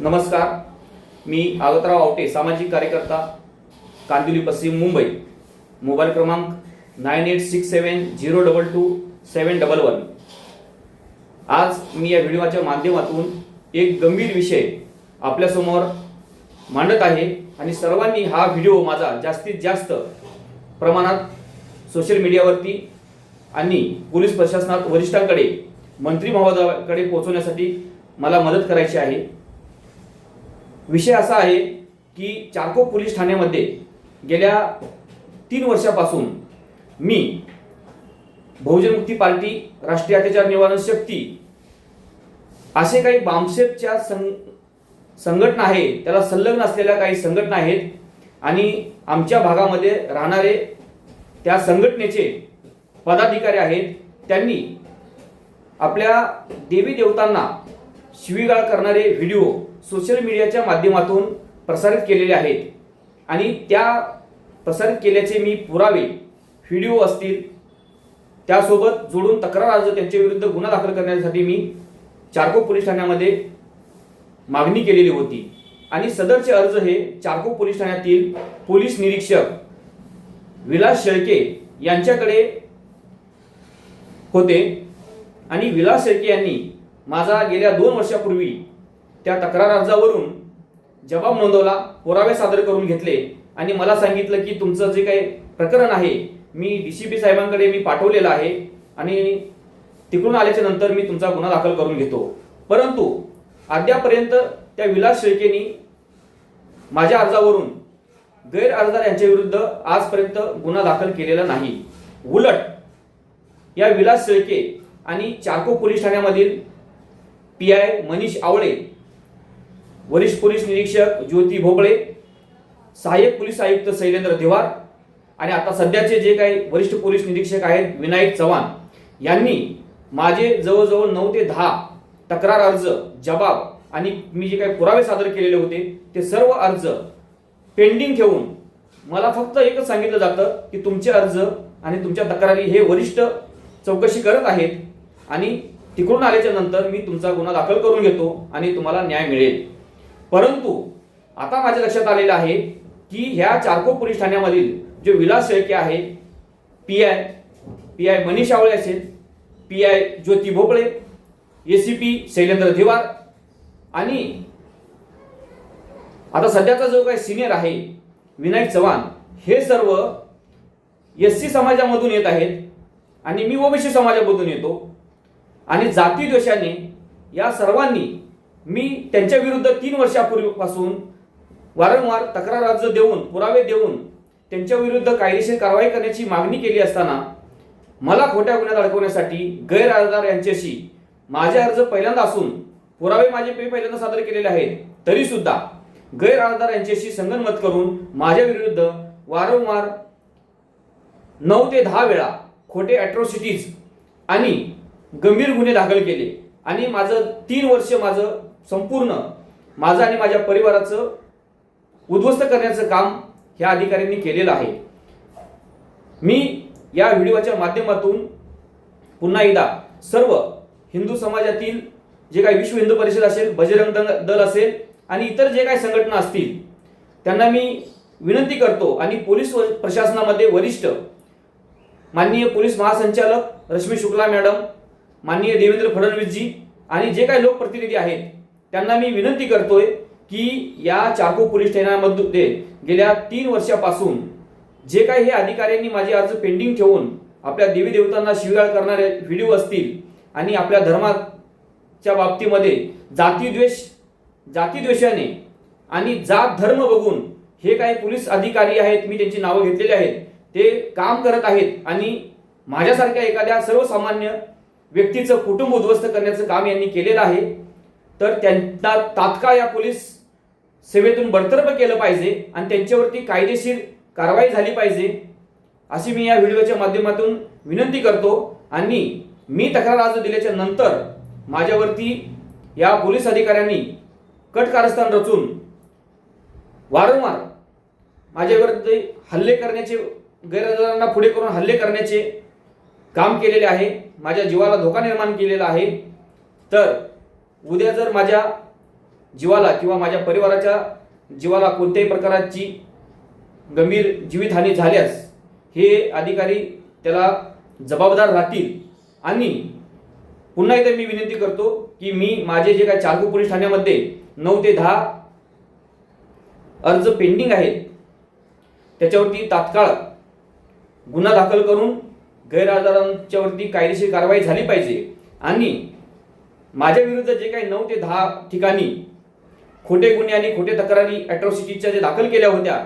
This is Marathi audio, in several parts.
नमस्कार. मी आगतराव आवटे सामाजिक कार्यकर्ता कांदिवली पश्चिम मुंबई. मोबाईल क्रमांक nine eight six seven zero double two seven double one. आज मी या व्हिडिओच्या माध्यमातून एक गंभीर विषय आपल्यासमोर मांडत आहे आणि सर्वांनी हा व्हिडिओ माझा जास्तीत जास्त प्रमाणात सोशल मीडियावरती आणि पोलीस प्रशासनात वरिष्ठांकडे मंत्री महोदयाकडे पोहोचवण्यासाठी मला मदत करायची आहे. विषय असा आहे की चारकोप पोलीस ठाण्यामध्ये गेल्या तीन वर्षापासून मी बहुजन मुक्ती पार्टी राष्ट्रीय अत्याचार निवारण शक्ती असे काही बामसेपच्या सं संघटना आहे त्याला संलग्न असलेल्या काही संघटना आहेत आणि आमच्या भागामध्ये राहणारे त्या संघटनेचे पदाधिकारी आहेत त्यांनी आपल्या देवी देवतांना शिवीगाळ करणारे व्हिडिओ सोशल मीडियाच्या माध्यमातून प्रसारित केलेले आहेत. आणि त्या प्रसारित केल्याचे मी पुरावे व्हिडिओ असतील त्यासोबत जोडून तक्रार अर्ज त्यांच्या विरुद्ध गुन्हा दाखल करण्यासाठी मी चारको पोलीस ठाण्यामध्ये मागणी केलेली होती. आणि सदरचे अर्ज हे चारको पोलीस ठाण्यातील पोलीस निरीक्षक विलास शेळके यांच्याकडे होते. आणि विलास शेळके यांनी माझा गेल्या दोन वर्षापूर्वी त्या तक्रार अर्जावरून जबाब नोंदवला पुरावे सादर करून घेतले आणि मला सांगितलं की तुमचं जे काही प्रकरण आहे मी डी सी पी साहेबांकडे मी पाठवलेलं आहे आणि तिकडून आल्याच्यानंतर मी तुमचा गुन्हा दाखल करून घेतो. परंतु अद्यापर्यंत त्या विलास शेळकेनी माझ्या अर्जावरून गैर अर्जदार यांच्या विरुद्ध आजपर्यंत गुन्हा दाखल केलेला नाही. उलट या विलास शेळके आणि चारको पोलीस ठाण्यामधील पी आय मनीष आवळे वरिष्ठ पोलीस निरीक्षक ज्योती भोपळे सहाय्यक पोलीस आयुक्त शैलेंद्र देवार आणि आता सध्याचे जे काही वरिष्ठ पोलीस निरीक्षक आहेत विनायक चव्हाण यांनी माझे जवळजवळ नऊ ते दहा तक्रार अर्ज जबाब आणि मी जे काही पुरावे सादर केलेले होते ते सर्व अर्ज पेंडिंग ठेवून मला फक्त एकच सांगितलं जातं की तुमचे अर्ज आणि तुमच्या तक्रारी हे वरिष्ठ चौकशी करत आहेत आणि तिकडून आल्याच्यानंतर मी तुमचा गुन्हा दाखल करून घेतो आणि तुम्हाला न्याय मिळेल. परंतु आता माझ्या लक्षात आलेलं आहे की ह्या चारको पोलीस ठाण्यामधील जे विलास शेळके आहे P I P I Manish Awale असेल P I Jyoti Bhopale A C P Shailendra Dhivar आणि आता सध्याचा जो काही सिनियर आहे विनायक चव्हाण हे सर्व एस सी समाजामधून येत आहेत आणि मी ओबीसी समाजामधून येतो. आणि जाती द्वेषाने या सर्वांनी मी त्यांच्या विरुद्ध तीन वर्षापूर्वीपासून वारंवार तक्रार अर्ज देऊन पुरावे देऊन त्यांच्या विरुद्ध कायदेशीर कारवाई करण्याची मागणी केली असताना मला खोट्या गुन्ह्यात अडकवण्यासाठी गैरअर्जदार यांच्याशी माझे अर्ज पहिल्यांदा असून पुरावे माझे पे पहिल्यांदा सादर केलेले आहेत तरी सुद्धा गैरअर्जदार यांच्याशी संगनमत करून माझ्या विरुद्ध वारंवार नऊ ते दहा वेळा खोटे अॅट्रॉसिटीज आणि गंभीर गुन्हे दाखल केले आणि माझं तीन वर्ष माझं संपूर्ण माझं आणि माझ्या परिवाराचं उद्ध्वस्त करण्याचं काम ह्या अधिकाऱ्यांनी केलेलं आहे. मी या व्हिडिओच्या माध्यमातून पुन्हा एकदा सर्व हिंदू समाजातील जे काही विश्व हिंदू परिषद असेल बजरंग दल दल असेल आणि इतर जे काही संघटना असतील त्यांना मी विनंती करतो आणि पोलीस व- प्रशासनामध्ये वरिष्ठ माननीय पोलीस महासंचालक रश्मी शुक्ला मॅडम माननीय देवेंद्र फडणवीसजी आणि जे काही लोकप्रतिनिधी आहेत त्यांना मी विनंती करतोय की या चाकू पोलीस ठाण्यामध्ये गेल्या तीन वर्षापासून जे काही हे अधिकाऱ्यांनी माझे अर्ज पेंडिंग ठेवून आपल्या देवी देवतांना शिवगाळ करणारे व्हिडिओ असतील आणि आपल्या धर्माच्या बाबतीमध्ये जातीद्वेष जातीद्वेषाने आणि जात धर्म बघून हे काही पोलीस अधिकारी आहेत मी त्यांची नावं घेतलेली आहेत ते काम करत आहेत आणि माझ्यासारख्या एखाद्या सर्वसामान्य व्यक्तीचं कुटुंब उद्ध्वस्त करण्याचं काम यांनी केलेलं आहे. तर त्यांना तात्काळ या पोलीस सेवेतून बडतर्फ केलं पाहिजे आणि त्यांच्यावरती कायदेशीर कारवाई झाली पाहिजे अशी मी या व्हिडिओच्या माध्यमातून विनंती करतो. आणि मी तक्रार अर्ज दिल्याच्या नंतर माझ्यावरती या पोलीस अधिकाऱ्यांनी कट कारस्थान रचून वारंवार माझ्यावरती हल्ले करण्याचे गैरहजारांना पुढे करून हल्ले करण्याचे काम केलेले आहे माझ्या जीवाला धोका निर्माण केलेला आहे. तर उद्या जर माझ्या जीवाला किंवा माझ्या परिवाराच्या जीवाला कोणत्याही प्रकारची गंभीर जीवितहानी झाल्यास हे अधिकारी त्याला जबाबदार राहतील. आणि पुन्हा एकदा मी विनंती करतो की मी माझे जे काही चारकू पोलीस ठाण्यामध्ये नऊ ते दहा अर्ज पेंडिंग आहेत त्याच्यावरती तात्काळ गुन्हा दाखल करून गैरहजारांच्यावरती कायदेशीर कारवाई झाली पाहिजे. आणि माझ्या विरुद्ध जे काही नऊ ते दहा ठिकाणी खोटे गुन्हे आणि खोटे तक्रारी ॲट्रॉसिटीच्या जे दाखल केल्या होत्या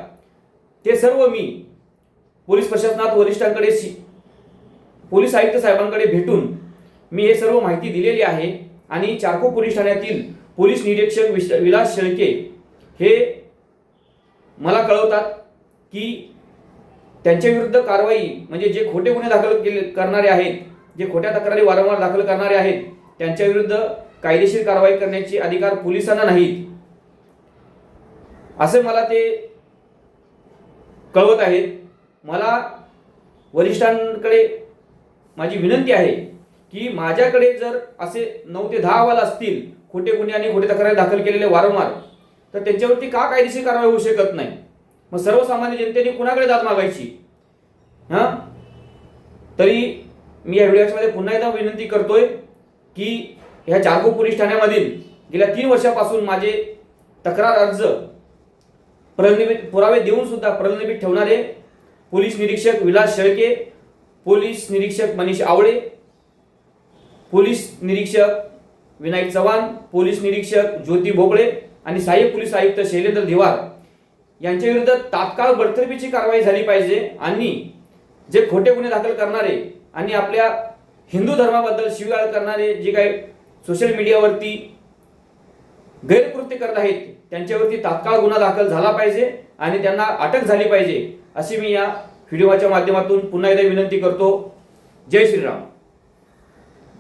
ते सर्व मी पोलीस प्रशासनात वरिष्ठांकडे सी पोलीस आयुक्त साहेबांकडे भेटून मी हे सर्व माहिती दिलेली आहे आणि चारको पोलीस ठाण्यातील पोलीस निरीक्षक विश विलास शेळके हे मला कळवतात की त्यांच्या विरुद्ध कारवाई म्हणजे जे खोटे गुन्हे दाखल केले करणारे आहेत जे खोट्या तक्रारी वारंवार दाखल करणारे आहेत त्यांच्या विरुद्ध कायदेशीर कारवाई करण्याचे अधिकार पोलिसांना नाहीत. असे मला ते कळवत आहेत. मला वरिष्ठांकडे माझी विनंती आहे की माझ्याकडे जर असे नऊ ते दहा अहवाल असतील खोटे गुन्हे आणि खोटे तक्रारी दाखल केलेले वारंवार तर त्यांच्यावरती का कायदेशीर कारवाई होऊ शकत नाही? मग सर्वसामान्य जनतेने कुणाकडे दाद मागायची? हां? तरी मी या व्हिडिओमध्ये पुन्हा एकदा विनंती करतोय की ह्या चारको पोलीस ठाण्यामधील गेल्या तीन वर्षापासून माझे तक्रार अर्ज प्रलंबित पुरावे देऊन सुद्धा प्रलंबित ठेवणारे पोलीस निरीक्षक विलास शेळके पोलीस निरीक्षक मनीष आवळे पोलीस निरीक्षक विनायक चव्हाण पोलीस निरीक्षक ज्योती भोगळे आणि सहाय्यक पोलीस आयुक्त शैलेंद्र धिवार यांच्याविरुद्ध तात्काळ बडतर्फीची कारवाई झाली पाहिजे आणि जे खोटे गुन्हे दाखल करणारे आणि आपल्या हिंदू धर्माबद्दल शिवीगाळ करणारे जे काही सोशल मीडियावरती गैरकृत्य करत आहेत त्यांच्यावरती तात्काळ गुन्हा दाखल झाला पाहिजे आणि त्यांना अटक झाली पाहिजे अशी मी या व्हिडिओच्या माध्यमातून पुन्हा एकदा विनंती करतो. जय श्रीराम.